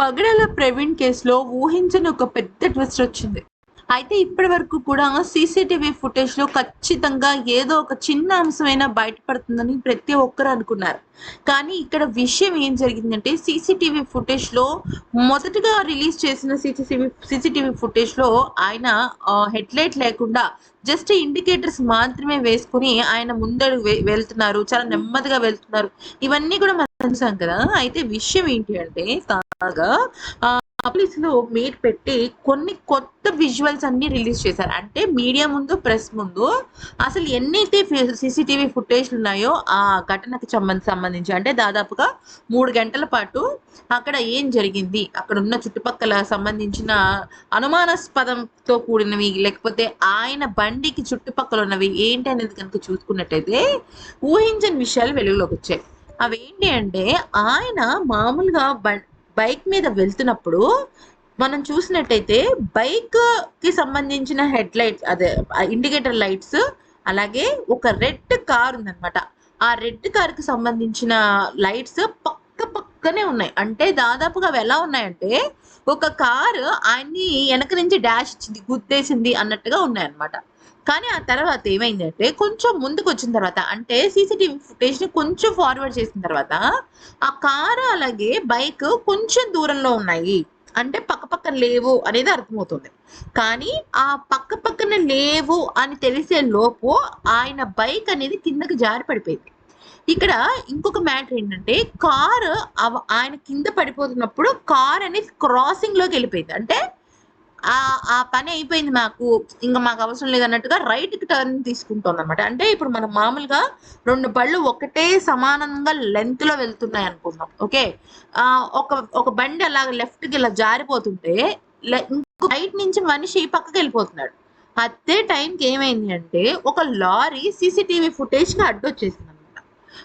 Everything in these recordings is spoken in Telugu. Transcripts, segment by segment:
పగడల ప్రవీణ్ కేసులో ఊహించని ఒక పెద్ద ట్విస్ట్ వచ్చింది. అయితే ఇప్పటి వరకు కూడా సీసీటీవీ ఫుటేజ్లో ఖచ్చితంగా ఏదో ఒక చిన్న అంశమైనా బయటపడుతుందని ప్రతి ఒక్కరు అనుకున్నారు. కానీ ఇక్కడ విషయం ఏం జరిగిందంటే సీసీటీవీ ఫుటేజ్లో మొదటగా రిలీజ్ చేసిన సీసీటీవీ సీసీటీవీ ఫుటేజ్లో ఆయన హెడ్ లైట్ లేకుండా జస్ట్ ఇండికేటర్స్ మాత్రమే వేసుకుని ఆయన ముందడు వెళ్తున్నారు. చాలా నెమ్మదిగా వెళ్తున్నారు. ఇవన్నీ కూడా మనం చూసాం కదా. అయితే విషయం ఏంటి అంటే తాగా పోలీసులు మీట్ పెట్టి కొన్ని కొత్త విజువల్స్ అన్ని రిలీజ్ చేశారు. అంటే మీడియా ముందు ప్రెస్ ముందు అసలు ఎన్నైతే సీసీటీవీ ఫుటేజ్ ఉన్నాయో ఆ ఘటనకు సంబంధ సంబంధించి అంటే దాదాపుగా మూడు గంటల పాటు అక్కడ ఏం జరిగింది? అక్కడ ఉన్న చుట్టుపక్కల సంబంధించిన అనుమానాస్పదంతో కూడినవి లేకపోతే ఆయన బండికి చుట్టుపక్కల ఉన్నవి ఏంటి అనేది కనుక చూసుకున్నట్టయితే ఊహించని విషయాలు వెలుగులోకి వచ్చాయి. అవేంటి అంటే ఆయన మామూలుగా బ- బైక్ మీద వెళ్తున్నప్పుడు మనం చూసినట్టయితే బైక్కి సంబంధించిన హెడ్ లైట్స్ అదే ఇండికేటర్ లైట్స్ అలాగే ఒక రెడ్ కార్ ఉందన్నమాట. ఆ రెడ్ కార్కి సంబంధించిన లైట్స్ పక్క పక్కనే ఉన్నాయి. అంటే దాదాపుగా అవి ఎలా ఉన్నాయంటే ఒక కారు ఆయన్ని వెనక నుంచి డాష్ ఇచ్చింది గుద్దేసింది అన్నట్టుగా ఉన్నాయన్నమాట. కానీ ఆ తర్వాత ఏమైందంటే కొంచెం ముందుకు వచ్చిన తర్వాత అంటే సీసీటీవీ ఫుటేజ్ని కొంచెం ఫార్వర్డ్ చేసిన తర్వాత ఆ కారు అలాగే బైక్ కొంచెం దూరంలో ఉన్నాయి. అంటే పక్క పక్కన లేవు అనేది అర్థమవుతుంది. కానీ ఆ పక్క పక్కన లేవు అని తెలిసే లోపు ఆయన బైక్ అనేది కిందకి జారి పడిపోయింది. ఇక్కడ ఇంకొక మ్యాటర్ ఏంటంటే కారు ఆయన కింద పడిపోతున్నప్పుడు కార్ అనేది క్రాసింగ్లోకి వెళ్ళిపోయింది. అంటే ఆ ఆ పని అయిపోయింది మాకు. ఇంకా మాకు అవసరం లేదన్నట్టుగా రైట్కి టర్న్ తీసుకుంటుంది అనమాట అంటే ఇప్పుడు మనం మామూలుగా రెండు బళ్ళు ఒకటే సమానంగా లెంత్లో వెళ్తున్నాయి అనుకుందాం. ఓకే ఆ ఒక ఒక బండి అలా లెఫ్ట్కి ఇలా జారిపోతుంటే లె- ఇంకో రైట్ నుంచి మనిషి పక్కకి వెళ్ళిపోతున్నాడు. అదే టైంకి ఏమైంది అంటే ఒక లారీ సీసీటీవీ ఫుటేజ్కి అడ్డొచ్చేసింది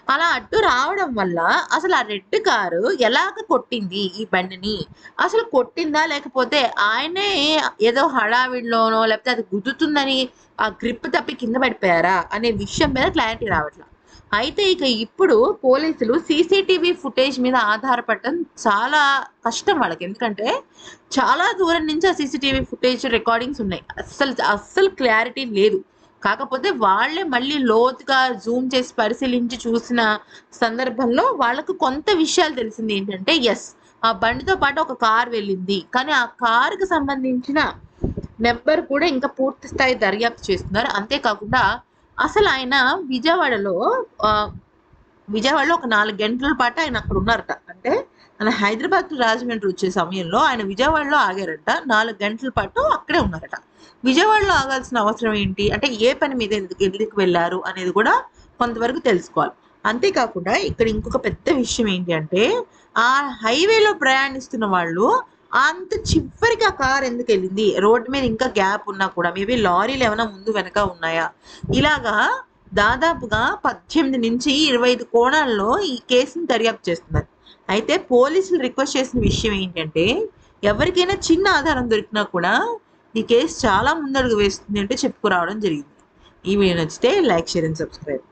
అలా అడ్డు రావడం వల్ల అసలు ఆ రెడ్ కారు ఎలాగ కొట్టింది ఈ బండిని? అసలు కొట్టిందా? లేకపోతే ఆయనే ఏదో హడావిడిలోనో లేకపోతే అది గుద్దుతుందని ఆ గ్రిప్ తప్పి కింద పడిపోయారా? అనే విషయం మీద క్లారిటీ రావట్లేదు అయితే ఇక ఇప్పుడు పోలీసులు సీసీటీవీ ఫుటేజ్ మీద ఆధారపడటం చాలా కష్టం వాళ్ళకి. ఎందుకంటే చాలా దూరం నుంచి ఆ సీసీటీవీ ఫుటేజ్ రికార్డింగ్స్ ఉన్నాయి. అస్సలు అస్సలు క్లారిటీ లేదు. కాకపోతే వాళ్ళే మళ్ళీ లోతుగా జూమ్ చేసి పరిశీలించి చూసిన సందర్భంలో వాళ్ళకు కొంత విషయాలు తెలిసింది ఏంటంటే ఎస్ ఆ బండితో పాటు ఒక కార్ వెళ్ళింది. కానీ ఆ కారుకు సంబంధించిన నెంబర్ కూడా ఇంకా పూర్తి స్థాయి దర్యాప్తు చేస్తున్నారు. అంతేకాకుండా అసలు ఆయన విజయవాడలో విజయవాడలో ఒక నాలుగు గంటల పాటు ఆయన అక్కడ ఉన్నారట. అంటే ఆయన హైదరాబాద్ రాజమండ్రి వచ్చే సమయంలో ఆయన విజయవాడలో ఆగారట. నాలుగు గంటల పాటు అక్కడే ఉన్నారట. విజయవాడలో ఆగాల్సిన అవసరం ఏంటి? అంటే ఏ పని మీద ఎందుకు ఎందుకు వెళ్ళారు అనేది కూడా కొంతవరకు తెలుసుకోవాలి. అంతేకాకుండా ఇక్కడ ఇంకొక పెద్ద విషయం ఏంటి అంటే ఆ హైవేలో ప్రయాణిస్తున్న వాళ్ళు అంత చివరికి ఆ కార్ ఎందుకు వెళ్ళింది? రోడ్డు మీద ఇంకా గ్యాప్ ఉన్నా కూడా మేబీ లారీలు ఏమైనా ముందు వెనక ఉన్నాయా? ఇలాగా దాదాపుగా పద్దెనిమిది నుంచి ఇరవై ఐదు కోణాల్లో ఈ కేసుని దర్యాప్తు చేస్తున్నారు. అయితే పోలీసులు రిక్వెస్ట్ చేసిన విషయం ఏంటంటే ఎవరికైనా చిన్న ఆధారం దొరికినా కూడా ఈ కేసు చాలా ముందడుగు వేస్తుంది అంటే చెప్పుకురావడం జరిగింది. ఈ వీడియో నచ్చితే లైక్ షేర్ అండ్ సబ్స్క్రైబ్.